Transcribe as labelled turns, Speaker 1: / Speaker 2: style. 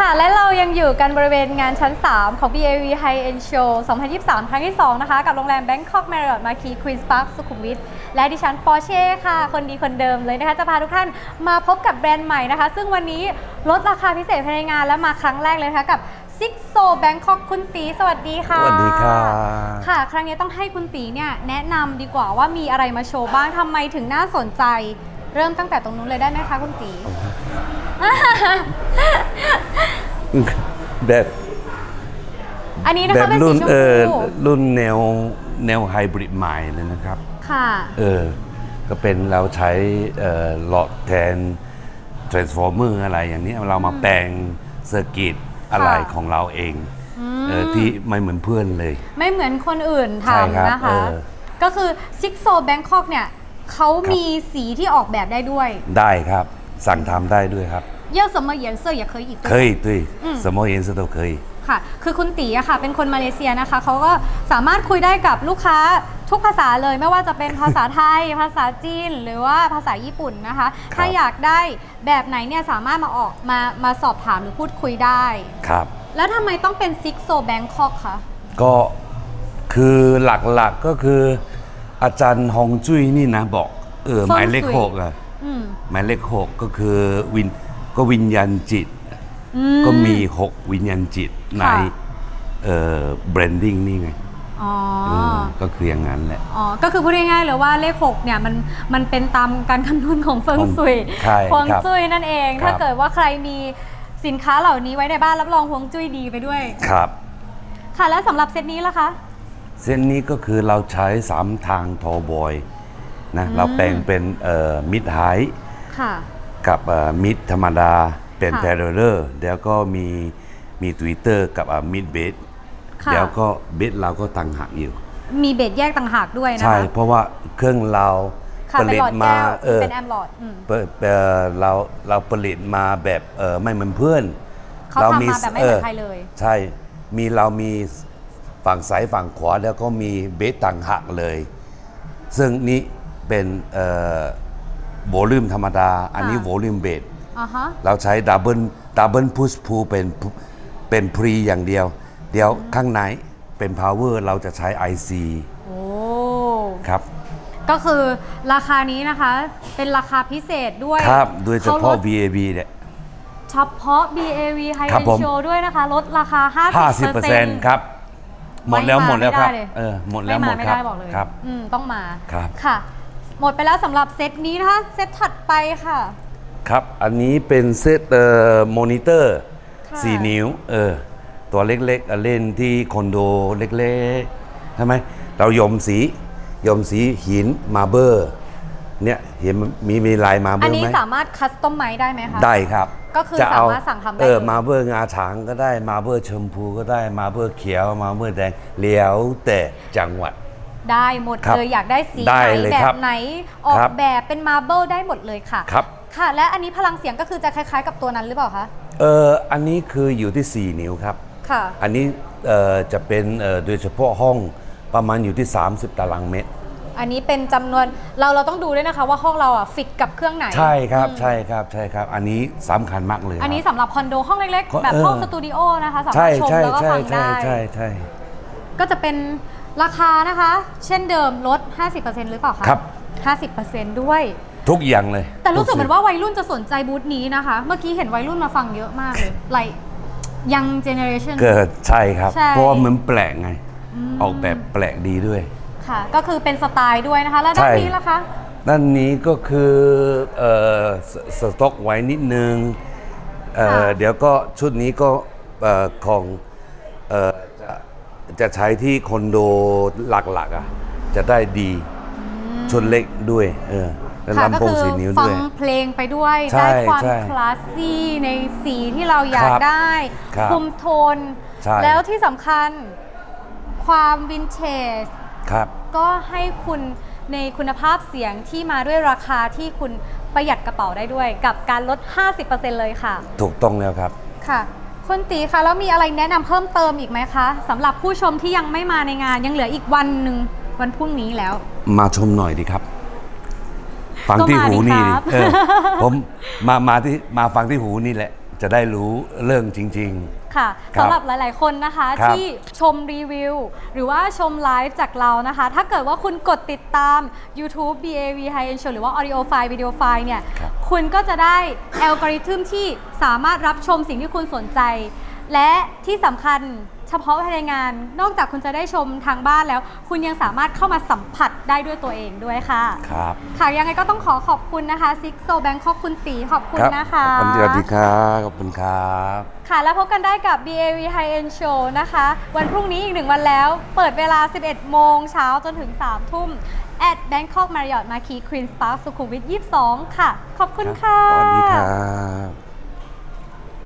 Speaker 1: ค่ะ และเรายังอยู่กันบริเวณงานชั้น 3 ของ BAV High End Show 2023 ครั้งที่ 2 นะคะ กับโรงแรม Bangkok Marriott Marquis Queen's Park สุขุมวิท และดิฉันปอร์เช่ค่ะ คนดีคนเดิมเลยนะคะ จะพาทุกท่านมาพบกับแบรนด์ใหม่นะคะ ซึ่งวันนี้ลดราคาพิเศษภายในงานและมาครั้งแรกเลยนะคะกับ Six So Bangkok คุณตี สวัสดีค่ะ
Speaker 2: สวัสดีครับ
Speaker 1: ค่ะ ครั้งนี้ต้องให้คุณตีเนี่ยแนะนำดีกว่าว่ามีอะไรมาโชว์บ้างทำไมถึงน่าสนใจ เริ่มตั้งแต่ตรงนู้นเลยได้ไหมคะคุณตี
Speaker 2: แบบ
Speaker 1: อันนี้นะ
Speaker 2: แบ
Speaker 1: คะ
Speaker 2: บ
Speaker 1: เป็นสี
Speaker 2: รุ่น
Speaker 1: ชม
Speaker 2: เออ
Speaker 1: พู
Speaker 2: รุ่นแนวแนวไฮบริดใหม่เลยนะครับ
Speaker 1: ค่ะ
Speaker 2: เออ ก็เป็นเราใช้เอ่อหลอดแทน transformer อะไรอย่างนี้เรามาแปลงเซอร์กิตอะไร
Speaker 1: ค่ะ
Speaker 2: ของเราเองเออที่ไม่เหมือนเพื่อนเลย
Speaker 1: ไม่เหมือนคนอื่น
Speaker 2: ใช่ครับ
Speaker 1: ทำนะคะ
Speaker 2: เออ
Speaker 1: ก็คือซิกโซแบงคอกเนี่ยเขามีสีที่ออกแบบได้ด้วย
Speaker 2: ได้ครับ สั่งทำได้ด้วยครับ
Speaker 1: เยื่อสมเหยียนเสื้ออย่าเคยอีก
Speaker 2: เคยด้วย
Speaker 1: อืม
Speaker 2: สมอเย็นสโตเคย
Speaker 1: ค่ะ คือคุณตีอะค่ะ เป็นคนมาเลเซียนะคะ เขาก็สามารถคุยได้กับลูกค้าทุกภาษาเลย ไม่ว่าจะเป็นภาษาไทย ภาษาจีน หรือว่าภาษาญี่ปุ่นนะคะ ถ้าอยากได้แบบไหนเนี่ย สามารถมาออกมามาสอบถามหรือพูดคุยได้
Speaker 2: ครับ
Speaker 1: แล้วทำไมต้องเป็นซิกโซแบงคอกคะ
Speaker 2: ก็คือหลักๆก็คืออาจารย์ฮองจุ้ยนี่นะบอก เออ หมายเลขหกอะ
Speaker 1: อืม
Speaker 2: หมายเลขหกก็คือวินก็วิญญาณจิต
Speaker 1: อื
Speaker 2: ก็มีหกวิญญาณจิตใน
Speaker 1: ค่ะ
Speaker 2: เอ่อ branding นี่ไง
Speaker 1: อ๋อ
Speaker 2: เออก็คืออย่างนั้นแหละ
Speaker 1: อ๋อ ก็คือพูดง่ายๆเลยว่าเลขหกเนี่ยมันมันเป็นตามการคำนวณของเฟิงซุย
Speaker 2: ใช่
Speaker 1: ฮวง
Speaker 2: ครับ
Speaker 1: จุ้ยนั่นเอง
Speaker 2: ครับ
Speaker 1: ถ้าเกิดว่าใครมีสินค้าเหล่านี้ไว้ในบ้านรับรองฮวงจุ้ยดีไปด้วย
Speaker 2: ครับ
Speaker 1: ค่ะแล้วสำหรับเซตนี้ล่ะคะ
Speaker 2: เส้นนี้ก็คือเราใช้สามทางทอบอยนะเราแปลงเป็นมิดไฮ
Speaker 1: ค่ะ
Speaker 2: กับมิดธรรมดาเป็น
Speaker 1: ค่ะ
Speaker 2: แพรเลอร์เดี๋ยวก็มีมีทวิตเตอร์กับมิดเบส
Speaker 1: ค่ะ
Speaker 2: เดี๋ยวก็เบสเราก็ตั้งหักอยู่
Speaker 1: มีเบสแยกต่างหากด้วยนะคะ
Speaker 2: ใช่เพราะว่าเครื่องเรา
Speaker 1: ค่ะ
Speaker 2: ผ
Speaker 1: เป็น
Speaker 2: ลิ
Speaker 1: ห
Speaker 2: ต
Speaker 1: ลอด
Speaker 2: มา
Speaker 1: แก้ว
Speaker 2: เออ
Speaker 1: เป็นแอมหลอดอืม
Speaker 2: เปิดเอ่อเราเราผลิตมาแบบเออไม่เหมือนเพื่อน
Speaker 1: เขาทำมาแบบไม่เหมือนใครเลย
Speaker 2: ใช่มีเรามีฝั่งซ้ายฝั่งขวาแล้วก็มีเบสต่างหักเลย ซึ่งนี้เป็นเอ่อ โวลูมธรรมดา อันนี้
Speaker 1: ค่ะ
Speaker 2: โวลูมเบส
Speaker 1: อ่าฮะ
Speaker 2: เราใช้ดับเบิลดับเบิลพุชพูเป็นเป็นพรีอย่างเดียว เดี๋ยวข้างในเป็นพาวเวอร์เราจะใช้ IC
Speaker 1: โอ้
Speaker 2: ครับ
Speaker 1: ก็คือราคานี้นะคะ เป็นราคาพิเศษด้วย
Speaker 2: ครับโดยเฉ
Speaker 1: ข
Speaker 2: พาะ
Speaker 1: ลด
Speaker 2: VAB เนี่ย
Speaker 1: เฉพาะ BAV High
Speaker 2: ครับ
Speaker 1: End
Speaker 2: ผม
Speaker 1: Show ด้วยนะคะ ลดราคา 50%
Speaker 2: 50%ครับหมดแล้ว
Speaker 1: ไา
Speaker 2: หมดแล้วครับ
Speaker 1: ไไเย
Speaker 2: เออหมดแล้วหม
Speaker 1: ไมา
Speaker 2: ด
Speaker 1: ไม่
Speaker 2: ครับ
Speaker 1: ได้บอกเลย
Speaker 2: ครับ
Speaker 1: อืมต้องมา
Speaker 2: ครับ
Speaker 1: ค่ะ หมดไปแล้วสำหรับเซตนี้นะคะ เซตถัดไปค่ะ
Speaker 2: ครับ อันนี้เป็นเซตเอ่อมอนิเตอร์
Speaker 1: ค่ะ
Speaker 2: สี่นิ้วเออตัวเล็กๆอะเล่นที่คอนโดเล็กๆใช่ไหมเรายมสียมสีหินมาเบอร์เนี่ยเห็นมีมีลายมาเบ
Speaker 1: อั
Speaker 2: อนร์
Speaker 1: นี้
Speaker 2: ไหม
Speaker 1: สามารถคัสตอมไมได้ไหมคะ
Speaker 2: ได้ครับ
Speaker 1: ก็คือ
Speaker 2: จะเสา
Speaker 1: มารถสั่งทำได้
Speaker 2: เออ
Speaker 1: เลย
Speaker 2: มาเบอร์งาช้างก็ได้มาเบอร์ชมพูก็ได้มาเบอร์เขียวมาเบอร์แดงเลี้ยวแต่จังหวัด
Speaker 1: ได้หมด
Speaker 2: ครับ
Speaker 1: เลยอยากได้สี
Speaker 2: ได้
Speaker 1: ไหน
Speaker 2: เลย
Speaker 1: แบ
Speaker 2: ครับบ
Speaker 1: ไหนออก
Speaker 2: ครับ
Speaker 1: แบบเป็นมาเบิลได้หมดเลยค่ะ
Speaker 2: ครับ
Speaker 1: ค่ะ และอันนี้พลังเสียงก็คือจะคล้าย ๆ กับตัวนั้นหรือเปล่าคะ
Speaker 2: เอออันนี้คืออยู่ที่ 4 นิ้วครับ
Speaker 1: ค่ะ
Speaker 2: อันนี้เอ่อจะเป็นเอ่อโดยเฉพาะห้องประมาณอยู่ที่ 30 ตารางเมตร
Speaker 1: อันนี้เป็นจำนวนเราเราต้องดูด้วยนะคะว่าห้องเราอะฟิตกับเครื่องไหน
Speaker 2: ใช่ครับใช่ครับใช่ครับ อันนี้สำคัญมากเลย
Speaker 1: อันนี้
Speaker 2: ครับ
Speaker 1: สำหรับคอนโดห้องเล็ก
Speaker 2: ก็
Speaker 1: ๆแบบ
Speaker 2: เออ
Speaker 1: ห้องสตูดิโอนะคะสามาร
Speaker 2: ใช่
Speaker 1: ถชม
Speaker 2: ใช่
Speaker 1: แล้วก็
Speaker 2: ใช่
Speaker 1: ฟัง
Speaker 2: ใช่
Speaker 1: ได้
Speaker 2: ใช่ใช่
Speaker 1: ก็จะเป็น ราคานะคะ เช่นเดิมลด 50%หรือเปล่าคะ
Speaker 2: ครับ
Speaker 1: 50%ด้วย
Speaker 2: ทุกอย่างเลย
Speaker 1: แต่รู้สึกเหมือน
Speaker 2: ทุ
Speaker 1: ว่าวัยรุ่นจะสนใจบูธนี้นะคะ เมื่อกี้เห็นวัยรุ่นมาฟังเยอะมากเลย like young generation
Speaker 2: เกิดใช่ครับ
Speaker 1: ใช่
Speaker 2: เพราะว่ามันแปลกไง ออกแบบแปลกดีด้วย
Speaker 1: ค่ะ ก็คือเป็นสไตล์ด้วยนะคะ แล้วด้าน
Speaker 2: ใช่
Speaker 1: นี้ล่ะคะ
Speaker 2: ด้านนี้ก็คือเอ่อสสต็อกไว้นิดนึงเอ่อ
Speaker 1: ค่ะ
Speaker 2: เดี๋ยวก็ชุดนี้ก็เอ่อของเอ่อ จะจะใช้ที่คอนโดหลักๆอะจะได้ดีชุดเล็กด้วยเออและ
Speaker 1: ค่ะ
Speaker 2: ลำ
Speaker 1: ก็
Speaker 2: โพง
Speaker 1: คือ
Speaker 2: สีนิ้ว
Speaker 1: ฟั
Speaker 2: ด้
Speaker 1: ง
Speaker 2: วย
Speaker 1: เพลงไปด้วย
Speaker 2: ใช่
Speaker 1: ได้ความ
Speaker 2: ใช่
Speaker 1: คลาสซี่ในสีที่เราอยาก
Speaker 2: ครับ
Speaker 1: ได้
Speaker 2: ครับ
Speaker 1: คุมโทน
Speaker 2: ใช่
Speaker 1: แล้วที่สำคัญความวินเทจ
Speaker 2: ครับ
Speaker 1: ก็ให้คุณในคุณภาพเสียงที่มาด้วยราคาที่คุณประหยัดกระเป๋าได้ด้วย กับการลด 50%เลยค่ะ
Speaker 2: ถูกต้องแล้วครับ
Speaker 1: ค่ะ คุณตีคะแล้วมีอะไรแนะนำเพิ่มเติมอีกไหมคะสำหรับผู้ชมที่ยังไม่มาในงานยังเหลืออีกวันหนึ่งวันพรุ่งนี้แล้ว
Speaker 2: มาชมหน่อยดีครับ ฟังที่
Speaker 1: ก็มา
Speaker 2: หู
Speaker 1: ดิ
Speaker 2: นี่
Speaker 1: ครับ
Speaker 2: เออผมมามาที่มาฟังที่หูนี่แหละ จะได้รู้เรื่องจริง
Speaker 1: ค่ะ
Speaker 2: ครับ
Speaker 1: สำหรับหลาย ๆ คนนะคะ
Speaker 2: ครับ
Speaker 1: ที่ชมรีวิว หรือว่าชมไลฟ์จากเรานะคะ ถ้าเกิดว่าคุณกดติดตาม YouTube BAV High End Show หรือว่า Audio File Video File เนี่ย
Speaker 2: ครับ
Speaker 1: คุณก็จะได้อัลกอริทึมที่สามารถรับชมสิ่งที่คุณสนใจ และที่สำคัญ เฉพาะภายในงาน นอกจากคุณจะได้ชมทางบ้านแล้ว คุณยังสามารถเข้ามาสัมผัสได้ด้วยตัวเองด้วยค่ะ
Speaker 2: ๆครับ
Speaker 1: ค่ะยังไงก็ต้องขอขอบคุณนะคะซิกโซแบงคอกคุณตีขอบคุณ
Speaker 2: ครับ
Speaker 1: นะคะ
Speaker 2: ขอบคุณสวัสดีครับขอบคุณครับ
Speaker 1: ค่ะแล้วพบกันได้กับ BAV High End Show นะคะ วันพรุ่งนี้อีกหนึ่งวันแล้ว เปิดเวลา 11 โมงเช้าจนถึง 3 ทุ่ม at Bangkok Marriott Marquis Queen's Park สุขุมวิท 22 ค่ะ ขอบคุณค่ะ
Speaker 2: สวัสดีครับ